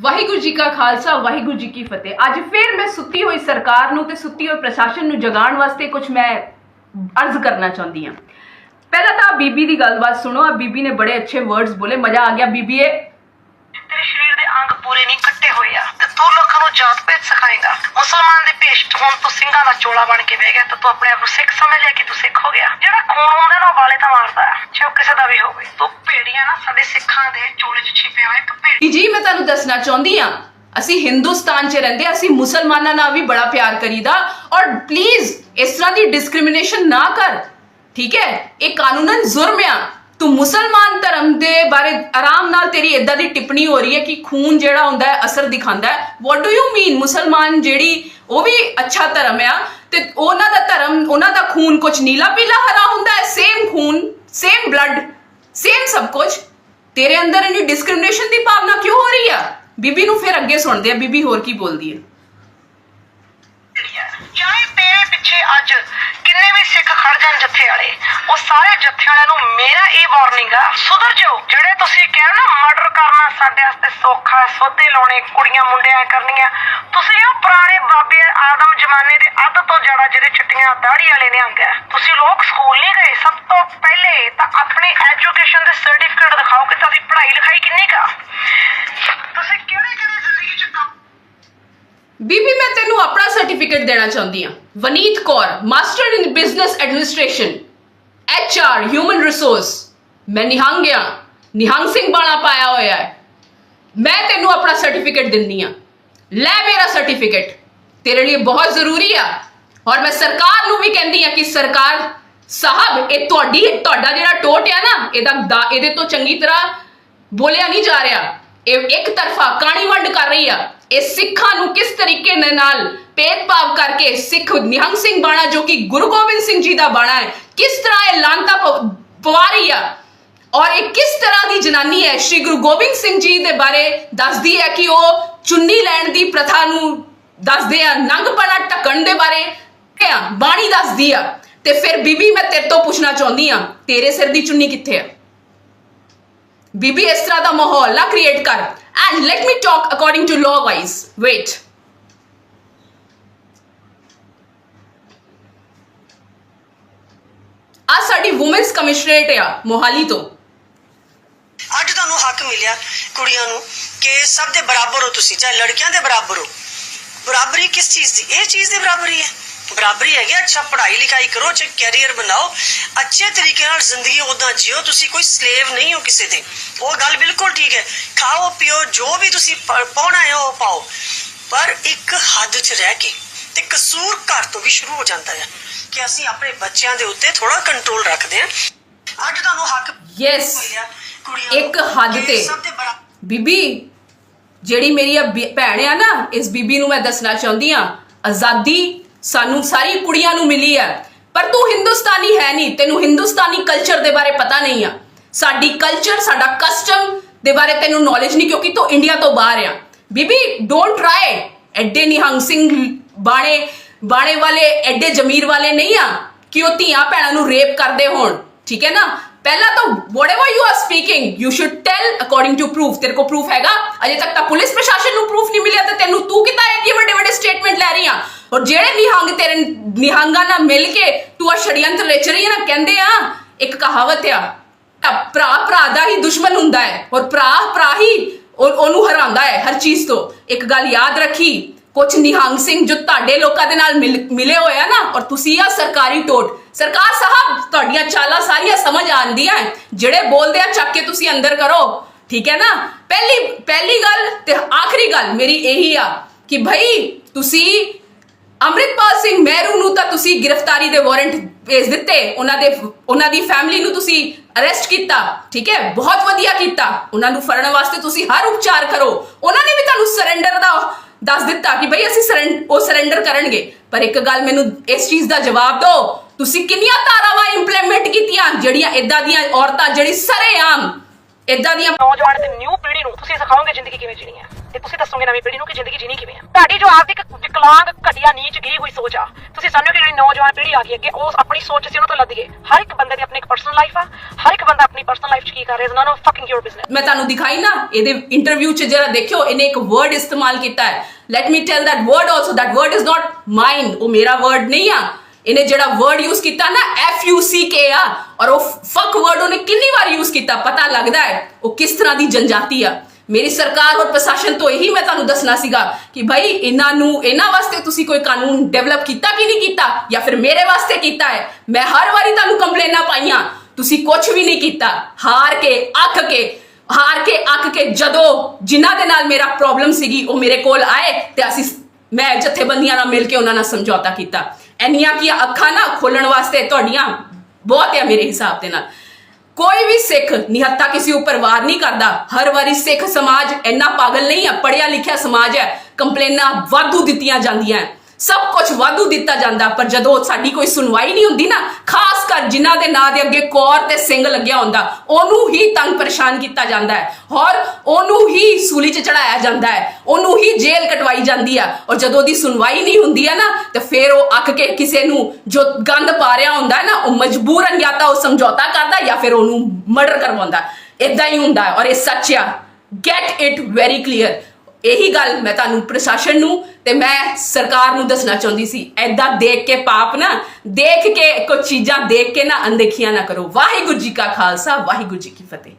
ਵਾਹਿਗੁਰੂ ਜੀ ਕਾ ਖਾਲਸਾ, ਵਾਹਿਗੁਰੂ ਜੀ ਕੀ ਫਤਿਹ। ਅੱਜ ਫਿਰ ਮੈਂ ਸੁੱਤੀ ਹੋਈ ਸਰਕਾਰ ਨੂੰ ਤੇ ਸੁੱਤੀ ਹੋਈ ਪ੍ਰਸ਼ਾਸਨ ਨੂੰ ਜਗਾਉਣ ਵਾਸਤੇ ਕੁਝ ਮੈਂ ਅਰਜ਼ ਕਰਨਾ ਚਾਹੁੰਦੀ ਹਾਂ। ਪਹਿਲਾਂ ਤਾਂ ਬੀਬੀ ਦੀ ਗੱਲਬਾਤ ਸੁਣੋ ਆ ਬੀਬੀ ਨੇ ਬੜੇ ਅੱਛੇ ਵਰਡਸ ਬੋਲੇ, ਮਜ਼ਾ ਆ ਗਿਆ। ਬੀਬੀਏ ਤੇਰੇ ਸਰੀਰ ਦੇ ਅੰਗ ਪੂਰੇ ਨਹੀਂ ਕੱਟੇ ਹੋਏ ਆ ਤੂੰ ਲੋਕਾਂ ਨੂੰ ਜਾਤ ਭੇਦ ਸਿਖਾਏਗਾ। ਮੁਸਲਮਾਨ ਦੇ ਭੇਸ਼ 'ਚ ਹੁਣ ਸਿੰਘਾਂ ਦਾ ਚੋਲਾ ਬਣ ਕੇ ਬਹਿ ਗਿਆ ਤਾਂ ਤੂੰ ਆਪਣੇ ਆਪ ਨੂੰ ਸਿੱਖ ਸਮਝ ਲਿਆ ਕਿ ਤੂੰ ਸਿੱਖ ਹੋ ਗਿਆ। ਜਿਹੜਾ ਖੂਨ ਹੁੰਦਾ ਨਾ ਵਾਲੇ ਤਾਂ ਮਾਰਦਾ ਚਾਹੇ ਕਿਸੇ ਦਾ ਵੀ ਹੋਵੇ। ਤੂੰ ਭੇੜੀਆਂ ਨਾ ਸਾਡੇ ਸਿੱਖਾਂ ਦੇ ਚੋਲੇ 'ਚ ਛਿਪੇ ਹੋਏ, ਇੱਕ ਭੇੜੀ। ਜੀ ਮੈਂ ਤੁਹਾਨੂੰ ਦੱਸਣਾ ਚਾਹੁੰਦੀ ਆ ਅਸੀਂ ਹਿੰਦੁਸਤਾਨ 'ਚ ਰਹਿੰਦੇ ਅਸੀਂ ਮੁਸਲਮਾਨਾਂ ਨਾਲ ਵੀ ਬੜਾ ਪਿਆਰ ਕਰੀਦਾ ਔਰ ਪਲੀਜ਼ ਇਸ ਤਰ੍ਹਾਂ ਦੀ ਡਿਸਕ੍ਰਿਮੀਨੇਸ਼ਨ ਨਾ ਕਰ, ਠੀਕ ਹੈ? ਇਹ ਕਾਨੂੰਨਨ ਜ਼ੁਰਮ ਆ। ਤੂੰ ਮੁਸਲਮਾਨ ਧਰਮ ਦੇ ਬਾਰੇ ਆਰਾਮ ਨਾਲ ਤੇਰੀ ਇਦਾਂ ਦੀ ਟਿੱਪਣੀ ਹੋ ਰਹੀ ਹੈ ਕਿ ਖੂਨ ਜਿਹੜਾ ਹੁੰਦਾ ਹੈ, ਅਸਰ ਦਿਖਾਉਂਦਾ ਹੈ। ਵਾਟ ਡੂ ਯੂ ਮੀਨ ਮੁਸਲਮਾਨ ਜਿਹੜੀ, ਉਹ ਵੀ ਅੱਛਾ ਧਰਮ ਆ ਤੇ ਉਹਨਾਂ ਦਾ ਧਰਮ, ਉਹਨਾਂ ਦਾ ਖੂਨ ਕੁਝ ਨੀਲਾ ਪੀਲਾ ਹਰਾ ਹੁੰਦਾ ਹੈ ਸੇਮ ਖੂਨ ਸੇਮ ਬਲੱਡ ਸੇਮ ਸਭ ਕੁਝ ਤੇਰੇ ਅੰਦਰ ਇੰਨੀ ਡਿਸਕ੍ਰਿਮੀਨੇਸ਼ਨ ਦੀ ਭਾਵਨਾ ਕਿਉਂ ਹੋ ਰਹੀ ਆ? ਬੀਬੀ ਨੂੰ ਫਿਰ ਅੱਗੇ ਸੁਣਦੇ ਆ, ਬੀਬੀ ਹੋਰ ਕੀ ਬੋਲਦੀ ਹੈ? ਚਾਹੇ ਤੇਰੇ ਪਿੱਛੇ ਅੱਜ ਕਿੰਨੇ ਵੀ ਸਿੱਖ ਖੜ ਜਾਣ ਜੱਥੇ ਵਾਲੇ ਉਹ ਸਾਰੇ ਜੱਥੇ ਵਾਲਿਆਂ ਨੂੰ ਮੇਰਾ ਇਹ ਵਾਰਨਿੰਗ ਆ ਸੁਧਰ ਜਾਓ। ਜਿਹੜੇ ਤੁਸੀਂ ਕਹਿ ਨਾ ਮਰਡਰ ਕਰਨਾ ਸਾਡੇ ਵਾਸਤੇ ਸੌਖਾ ਹੈ, ਸੋਧੇ ਲਾਉਣੇ ਕੁੜੀਆਂ ਮੁੰਡਿਆਂ ਕਰਨੀਆਂ ਤੁਸੀਂ ਉਹ ਪੁਰਾਣੇ ਬਾਬੇ ਆਦਮ ਜ਼ਮਾਨੇ ਦੇ ਅੱਧ ਤੋਂ ਜੜਾ ਜਿਹੜੇ ਚਿੱਟੀਆਂ ਦਾੜੀ ਵਾਲੇ ਨੇ ਅੰਗਿਆ ਤੁਸੀਂ ਲੋਕ ਸਕੂਲ ਨਹੀਂ ਗਏ ਸਭ ਤੋਂ ਪਹਿਲੇ ਤਾਂ ਆਪਣੀ ਐਜੂਕੇਸ਼ਨ ਦੇ ਸਰਟੀਫਿਕੇਟ ਦਿਖਾਓ ਕਿ ਤੁਹਾਡੀ ਪੜ੍ਹਾਈ ਲਿਖਾਈ ਕਿੰਨੀ ਕਾ ਬੀਬੀ ਮੈਂ ਤੈਨੂੰ ਆਪਣਾ ਸਰਟੀਫਿਕੇਟ ਦੇਣਾ ਚਾਹੁੰਦੀ ਆ Vaneet Kaur master in business administration or human resource ਮੈਂ ਨਿਹੰਗ ਆ ਨਿਹੰਗ ਸਿੰਘ ਬਾਣਾ ਪਾਇਆ ਹੋਇਆ ਹੈ ਮੈਂ ਤੈਨੂੰ ਆਪਣਾ ਸਰਟੀਫਿਕੇਟ ਦਿੰਦੀ ਆ ਲੈ ਮੇਰਾ ਸਰਟੀਫਿਕੇਟ ਤੇਰੇ ਲਈ ਬਹੁਤ ਜ਼ਰੂਰੀ ਆ ਔਰ ਮੈਂ ਸਰਕਾਰ ਨੂੰ ਵੀ ਕਹਿੰਦੀ ਆ ਕਿ ਸਰਕਾਰ ਸਾਹਿਬ ਇਹ ਤੁਹਾਡੀ ਤੁਹਾਡਾ ਜਿਹੜਾ ਟੋਟ ਆ ਨਾ ਇਹਦਾ ਦਾ- ਇਹਦੇ ਤੋਂ ਚੰਗੀ ਤਰ੍ਹਾਂ ਬੋਲਿਆ ਨਹੀਂ ਜਾ ਰਿਹਾ ਇਹ ਇੱਕ ਤਰਫਾ ਕਾਣੀ ਵੰਡ ਕਰ ਰਹੀ ਆ। ਇਹ ਸਿੱਖਾਂ ਨੂੰ ਕਿਸ ਤਰੀਕੇ ਦੇ ਨਾਲ ਭੇਦਭਾਵ ਕਰਕੇ ਸਿੱਖ ਨਿਹੰਗ ਸਿੰਘ ਬਾਣਾ, ਜੋ ਕਿ ਗੁਰੂ ਗੋਬਿੰਦ ਸਿੰਘ ਜੀ ਦਾ ਬਾਣਾ ਹੈ, ਕਿਸ ਤਰ੍ਹਾਂ ਇਹ ਲਾਂਤਾ ਪਵਾ ਰਹੀ ਆ? ਔਰ ਇਹ ਕਿਸ ਤਰ੍ਹਾਂ ਦੀ ਜਨਾਨੀ ਹੈ? ਸ਼੍ਰੀ ਗੁਰੂ ਗੋਬਿੰਦ ਸਿੰਘ ਜੀ ਦੇ ਬਾਰੇ ਦੱਸਦੀ ਹੈ ਕਿ ਉਹ ਚੁੰਨੀ ਲੈਣ ਦੀ ਪ੍ਰਥਾ ਨੂੰ ਦੱਸਦੇ ਆ ਨੰਗਪਣਾ ਢੱਕਣ ਦੇ ਬਾਰੇ। ਕਿਆ ਬਾਣੀ ਦੱਸਦੀ ਆ। ਤੇ ਫਿਰ ਬੀਬੀ, ਮੈਂ ਤੇਰੇ ਤੋਂ ਪੁੱਛਣਾ ਚਾਹੁੰਦੀ ਆ, ਤੇਰੇ ਸਿਰ ਦੀ ਚੁੰਨੀ ਕਿੱਥੇ ਆ? ਬੀਬੀ, ਇਸ ਤਰ੍ਹਾਂ ਦਾ ਮਾਹੌਲ ਨਾ ਕ੍ਰੀਏਟ ਕਰ। And let me talk according to law wise wait ਆ ਸਾਡੀ ਔਮਨਸ ਕਮਿਸ਼ਨਰੇਟ ਆ, ਮੋਹਾਲੀ ਤੋਂ। ਅੱਜ ਤੁਹਾਨੂੰ ਹੱਕ ਮਿਲਿਆ ਕੁੜੀਆਂ ਨੂੰ ਕਿ ਸਭ ਦੇ ਬਰਾਬਰ ਹੋ ਤੁਸੀਂ, ਚਾਹੇ ਲੜਕੀਆਂ ਦੇ ਬਰਾਬਰ ਹੋ। ਬਰਾਬਰੀ ਕਿਸ ਚੀਜ਼ ਦੀ? ਇਹ ਚੀਜ਼ ਦੀ ਬਰਾਬਰੀ ਹੈ। ਬਰਾਬਰੀ ਹੈਗੀ ਅੱਛਾ ਪੜ੍ਹਾਈ ਲਿਖਾਈ ਕਰੋ ਅੱਛਾ ਕੈਰੀਅਰ ਬਣਾਓ ਅੱਛੇ ਤਰੀਕੇ ਨਾਲ ਜ਼ਿੰਦਗੀ ਉਦਾਂ ਜਿਓ ਤੁਸੀਂ ਕੋਈ ਸਲੇਵ ਨਹੀਂ ਹੋ ਕਿਸੇ ਦੇ। ਉਹ ਗੱਲ ਬਿਲਕੁਲ ਠੀਕ ਹੈ। ਖਾਓ ਪੀਓ ਜੋ ਵੀ ਤੁਸੀਂ ਪਾਉਣਾ ਹੈ ਉਹ ਪਾਓ। ਪਰ ਇੱਕ ਹੱਦ 'ਚ ਰਹਿ ਕੇ ਤੇ ਕਸੂਰ ਘਰ ਤੋਂ ਵੀ ਸ਼ੁਰੂ ਹੋ ਜਾਂਦਾ ਹੈ ਕਿ ਅਸੀਂ ਆਪਣੇ ਬੱਚਿਆਂ ਦੇ ਉੱਤੇ ਥੋੜਾ ਕੰਟਰੋਲ ਰੱਖਦੇ ਹਾਂ। ਅੱਜ ਤੁਹਾਨੂੰ ਹੱਕ ਨੂੰ। ਇੱਕ ਹੱਦ ਤੇ। ਬੀਬੀ ਜਿਹੜੀ ਮੇਰੀ ਭੈਣ ਆ ਨਾ ਇਸ ਬੀਬੀ ਨੂੰ ਮੈਂ ਦੱਸਣਾ ਚਾਹੁੰਦੀ ਆ ਆਜ਼ਾਦੀ ਸਾਨੂੰ ਸਾਰੀ ਕੁੜੀਆਂ ਨੂੰ ਮਿਲੀ ਹੈ। ਪਰ ਤੂੰ ਹਿੰਦੁਸਤਾਨੀ ਹੈ ਨਹੀਂ, ਤੈਨੂੰ ਹਿੰਦੁਸਤਾਨੀ ਕਲਚਰ ਦੇ ਬਾਰੇ ਪਤਾ ਨਹੀਂ ਆ। ਸਾਡੀ ਕਲਚਰ ਸਾਡਾ ਕਸਟਮ ਦੇ ਬਾਰੇ ਤੈਨੂੰ ਨੌਲੇਜ ਨਹੀਂ, ਕਿਉਂਕਿ ਤੂੰ ਇੰਡੀਆ ਤੋਂ ਬਾਹਰ ਆ। ਬੀਬੀ ਡੋਨਟ ਟਰਾਈ ਐਡੇ ਨਿਹੰਗ ਸਿੰਘ ਬਾਣੇ ਬਾਣੇ ਵਾਲੇ, ਐਡੇ ਜ਼ਮੀਰ ਵਾਲੇ ਨਹੀਂ ਆ ਕਿ ਉਹ ਧੀਆਂ ਭੈਣਾਂ ਨੂੰ ਰੇਪ ਕਰਦੇ ਹੋਣ। ਠੀਕ ਹੈ ਨਾ? ਪਹਿਲਾਂ ਤਾਂ whatever you are speaking, you should tell according to proof. ਤੇਰੇ ਕੋ ਪ੍ਰੂਫ ਹੈਗਾ ਅਜੇ ਤੱਕ ਤਾਂ ਪੁਲਿਸ ਪ੍ਰਸ਼ਾਸਨ ਨੂੰ ਪ੍ਰੂਫ ਨਹੀਂ ਮਿਲਿਆ ਤੇ ਤੈਨੂੰ ਤੂੰ ਕਿਤਾ ਐਡੀ ਵੱਡੇ ਵੱਡੇ ਸਟੇਟਮੈਂਟ ਲੈ ਰਹੀ ਆ ਔਰ ਜਿਹੜੇ ਨਿਹੰਗ ਤੇਰੇ ਨਿਹੰਗਾਂ ਨਾਲ ਮਿਲ ਕੇ ਤੂੰ ਆ ਛੜੀਅੰਤਰ ਰਚ ਰਹੀ ਹੈ ਨਾ ਕਹਿੰਦੇ ਆ ਇੱਕ ਕਹਾਵਤ ਆ ਆ ਭਰਾ ਭਰਾ ਦਾ ਹੀ ਦੁਸ਼ਮਣ ਹੁੰਦਾ ਹੈ ਔਰ ਭਰਾ ਭਰਾ ਹੀ ਉਹ- ਉਹਨੂੰ ਹਰਾਉਂਦਾ ਹੈ ਹਰ ਚੀਜ਼ ਤੋਂ ਇੱਕ ਗੱਲ ਯਾਦ ਰੱਖੀ ਕੁਝ ਨਿਹੰਗ ਸਿੰਘ ਜੋ ਤੁਹਾਡੇ ਲੋਕਾਂ ਦੇ ਨਾਲ ਮਿਲ- ਮਿਲੇ ਹੋਏ ਆ ਨਾ ਔਰ ਤੁਸੀਂ ਆ ਸਰਕਾਰੀ ਟੋਟ ਸਰਕਾਰ ਸਾਹਿਬ ਤੁਹਾਡੀਆਂ ਚਾਲਾਂ ਸਾਰੀਆਂ ਸਮਝ ਆਉਂਦੀਆਂ ਹੈ। ਜਿਹੜੇ ਬੋਲਦੇ ਆ ਚੱਕ ਕੇ ਤੁਸੀਂ ਅੰਦਰ ਕਰੋ ਠੀਕ ਹੈ ਨਾ ਪਹਿਲੀ ਪਹਿਲੀ ਗੱਲ ਤੇ ਆਖਰੀ ਗੱਲ ਮੇਰੀ ਇਹੀ ਆ ਕਿ ਭਾਈ ਤੁਸੀਂ ਅੰਮ੍ਰਿਤਪਾਲ ਸਿੰਘ ਮਹਿਰੂ ਨੂੰ ਤਾਂ ਤੁਸੀਂ ਗ੍ਰਿਫਤਾਰੀ ਦੇ ਵਾਰੰਟ ਭੇਜ ਦਿੱਤੇ ਉਹਨਾਂ ਦੇ ਉਹਨਾਂ ਦੀ ਫੈਮਿਲੀ ਨੂੰ ਤੁਸੀਂ ਅਰੈਸਟ ਕੀਤਾ ਠੀਕ ਹੈ ਬਹੁਤ ਵਧੀਆ ਕੀਤਾ ਉਹਨਾਂ ਨੂੰ ਫੜਨ ਵਾਸਤੇ ਤੁਸੀਂ ਹਰ ਉਪਚਾਰ ਕਰੋ ਉਹਨਾਂ ਨੇ ਵੀ ਤੁਹਾਨੂੰ ਸਰੈਂਡਰ ਦਾ ਦੱਸ ਦਿੱਤਾ ਕਿ ਭਈ ਅਸੀਂ surrender- ਉਹ ਸਰੈਂਡਰ ਕਰਨਗੇ। ਪਰ ਇੱਕ ਗੱਲ ਮੈਨੂੰ ਇਸ ਚੀਜ਼ ਦਾ ਜਵਾਬ ਦਿਓ ਤੁਸੀਂ ਕਿੰਨੀਆਂ ਧਾਰਾਵਾਂ ਇੰਪਲੀਮੈਂਟ ਕੀਤੀਆਂ, ਜਿਹੜੀਆਂ ਇਦਾਂ ਦੀਆਂ ਔਰਤਾਂ ਜਿਹੜੀ ਸਰੇਆਮ ਇਦਾਂ ਦੀਆਂ ਨੌਜਵਾਨ ਤੇ ਨਿਊ ਪੀੜ੍ਹੀ ਨੂੰ ਤੁਸੀਂ ਸਿਖਾਓਗੇ ਜ਼ਿੰਦਗੀ ਕਿਵੇਂ ਜੀਣੀ ਹੈ? ਤੇ ਤੁਸੀਂ ਦੱਸੋਗੇ ਨਵੀਂ ਪੀੜ੍ਹੀ ਨੂੰ ਕਿ ਜ਼ਿੰਦਗੀ ਜੀਣੀ ਕਿਵੇਂ ਹੈ ਤੁਹਾਡੀ ਜੋ ਆਰਥਿਕ ਵਿਕਲਾਂਗ ਘਟੀਆ ਨੀਚ ਗਈ ਹੋਈ ਸੋਚ ਆ, ਤੁਸੀਂ ਸਾਨੂੰ ਕਿ ਜਿਹੜੀ ਨੌਜਵਾਨ ਪੀੜ੍ਹੀ ਆ ਗਈ ਅੱਗੇ, ਉਹ ਆਪਣੀ ਸੋਚ ਅਸੀਂ ਉਹਨਾਂ ਤੋਂ ਲੱਦੀਏ ਹਰ ਇੱਕ ਬੰਦੇ ਦੀ ਆਪਣੀ ਇੱਕ ਪਰਸਨਲ ਲਾਈਫ ਆ, ਹਰ ਇੱਕ ਬੰਦਾ ਆਪਣੀ ਪਰਸਨਲ ਲਾਈਫ 'ਚ ਕੀ ਕਰ ਰਿਹਾ is none of fucking your business ਮੈਂ ਤੁਹਾਨੂੰ ਦਿਖਾਈ ਨਾ, ਇਹਦੇ ਇੰਟਰਵਿਊ ਚ ਜਰਾ ਦੇਖਿਓ, ਇਹਨੇ ਇੱਕ ਵਰਡ ਇਸਤੇਮਾਲ ਕੀਤਾ ਹੈ। Let me tell that word also, that word is not mine, ਉਹ ਮੇਰਾ ਵਰਡ ਨਹੀਂ ਆ। ਇਹਨੇ ਜਿਹੜਾ ਵਰਡ ਯੂਜ਼ ਕੀਤਾ ਨਾ, F U C K ਆ, ਔਰ ਉਹ ਫੱਕ ਵਰਡ ਉਹਨੇ ਕਿੰਨੀ ਵਾਰ ਯੂਜ਼ ਕੀਤਾ, ਪਤਾ ਲੱਗਦਾ ਹੈ, ਉਹ ਕਿਸ ਤਰ੍ਹਾਂ ਦੀ ਜਨਜਾਤੀ ਆ। ਮੇਰੀ ਸਰਕਾਰ ਔਰ ਪ੍ਰਸ਼ਾਸਨ ਤੋਂ ਇਹੀ ਮੈਂ ਤੁਹਾਨੂੰ ਦੱਸਣਾ ਸੀਗਾ ਕਿ ਭਾਈ ਇਹਨਾਂ ਨੂੰ, ਇਹਨਾਂ ਵਾਸਤੇ ਤੁਸੀਂ ਕੋਈ ਕਾਨੂੰਨ ਡਿਵੈਲਪ ਕੀਤਾ ਕਿ ਨਹੀਂ ਕੀਤਾ? ਜਾਂ ਫਿਰ ਮੇਰੇ ਵਾਸਤੇ ਕੀਤਾ ਹੈ? ਮੈਂ ਹਰ ਵਾਰੀ ਤੁਹਾਨੂੰ ਕੰਪਲੇਨਾਂ ਪਾਈਆਂ। ਤੁਸੀਂ ਕੁਝ ਵੀ ਨਹੀਂ ਕੀਤਾ। ਹਾਰ ਕੇ, ਅੱਕ ਕੇ, ਹਾਰ ਕੇ, ਅੱਕ ਕੇ ਜਦੋਂ ਜਿਨ੍ਹਾਂ ਦੇ ਨਾਲ ਮੇਰਾ ਪ੍ਰੋਬਲਮ ਸੀਗੀ, ਉਹ ਮੇਰੇ ਕੋਲ ਆਏ ਤੇ ਅਸੀਂ ਮੈਂ ਜਥੇਬੰਦੀਆਂ ਨਾਲ ਮਿਲ ਕੇ ਉਹਨਾਂ ਨਾਲ ਸਮਝੌਤਾ ਕੀਤਾ। ਐਨੀਆਂ ਕੀ ਅੱਖਾਂ ਨਾ ਖੋਲਣ ਵਾਸਤੇ ਤੁਹਾਡੀਆਂ ਬਹੁਤ ਹੈ ਮੇਰੇ ਹਿਸਾਬ ਦੇ ਨਾਲ। ਕੋਈ ਵੀ ਸਿੱਖ ਨਿਹੱਤਾ ਕਿਸੇ ਉੱਪਰ ਵਾਰ ਨਹੀਂ ਕਰਦਾ। ਹਰ ਵਾਰੀ ਸਿੱਖ ਸਮਾਜ ਇੰਨਾ ਪਾਗਲ ਨਹੀਂ ਹੈ ਪੜਿਆ ਲਿਖਿਆ ਸਮਾਜ ਹੈ, ਕੰਪਲੇਨਾਂ ਵਾਧੂ ਦਿੱਤੀਆਂ ਜਾਂਦੀਆਂ ਸਭ ਕੁਝ ਵਾਧੂ ਦਿੱਤਾ ਜਾਂਦਾ, ਪਰ ਜਦੋਂ ਸਾਡੀ ਕੋਈ ਸੁਣਵਾਈ ਨਹੀਂ ਹੁੰਦੀ ਨਾ, ਖਾਸ ਕਰ ਜਿਨ੍ਹਾਂ ਦੇ ਨਾਂ ਦੇ ਅੱਗੇ ਕੌਰ ਤੇ ਸਿੰਘ ਲੱਗਿਆ ਹੁੰਦਾ, ਉਹਨੂੰ ਹੀ ਤੰਗ ਪਰੇਸ਼ਾਨ ਕੀਤਾ ਜਾਂਦਾ ਹੈ। ਔਰ ਉਹਨੂੰ ਹੀ ਸੂਲੀ 'ਚ ਚੜਾਇਆ ਜਾਂਦਾ ਹੈ, ਉਹਨੂੰ ਹੀ ਜੇਲ੍ਹ ਕਟਵਾਈ ਜਾਂਦੀ ਆ। ਔਰ ਜਦੋਂ ਉਹਦੀ ਸੁਣਵਾਈ ਨਹੀਂ ਹੁੰਦੀ ਹੈ ਨਾ, ਤੇ ਫਿਰ ਉਹ ਅੱਕ ਕੇ ਕਿਸੇ ਨੂੰ ਜੋ ਗੰਦ ਪਾ ਰਿਹਾ ਹੁੰਦਾ ਹੈ ਨਾ, ਉਹ ਮਜਬੂਰਨ ਜਾਂ ਤਾਂ ਉਹ ਸਮਝੌਤਾ ਕਰਦਾ ਜਾਂ ਫਿਰ ਉਹਨੂੰ ਮਰਡਰ ਕਰਵਾਉਂਦਾ। ਇਦਾਂ ਹੀ ਹੁੰਦਾ ਔਰ ਇਹ ਸੱਚ ਆ। ਗੈਟ ਇਟ ਵੈਰੀ ਕਲੀਅਰ ਇਹੀ ਗੱਲ ਮੈਂ ਤੁਹਾਨੂੰ ਪ੍ਰਸ਼ਾਸਨ ਨੂੰ ਤੇ ਮੈਂ ਸਰਕਾਰ ਨੂੰ ਦੱਸਣਾ ਚਾਹੁੰਦੀ ਸੀ। ਐਦਾਂ ਦੇਖ ਕੇ ਪਾਪ ਨਾ, ਦੇਖ ਕੇ ਕੁਝ ਚੀਜ਼ਾਂ ਦੇਖ ਕੇ ਨਾ ਅਣਦੇਖੀਆਂ ਨਾ ਕਰੋ। ਵਾਹਿਗੁਰੂ ਜੀ ਕਾ ਖਾਲਸਾ, ਵਾਹਿਗੁਰੂ ਜੀ ਕੀ ਫਤਿਹ।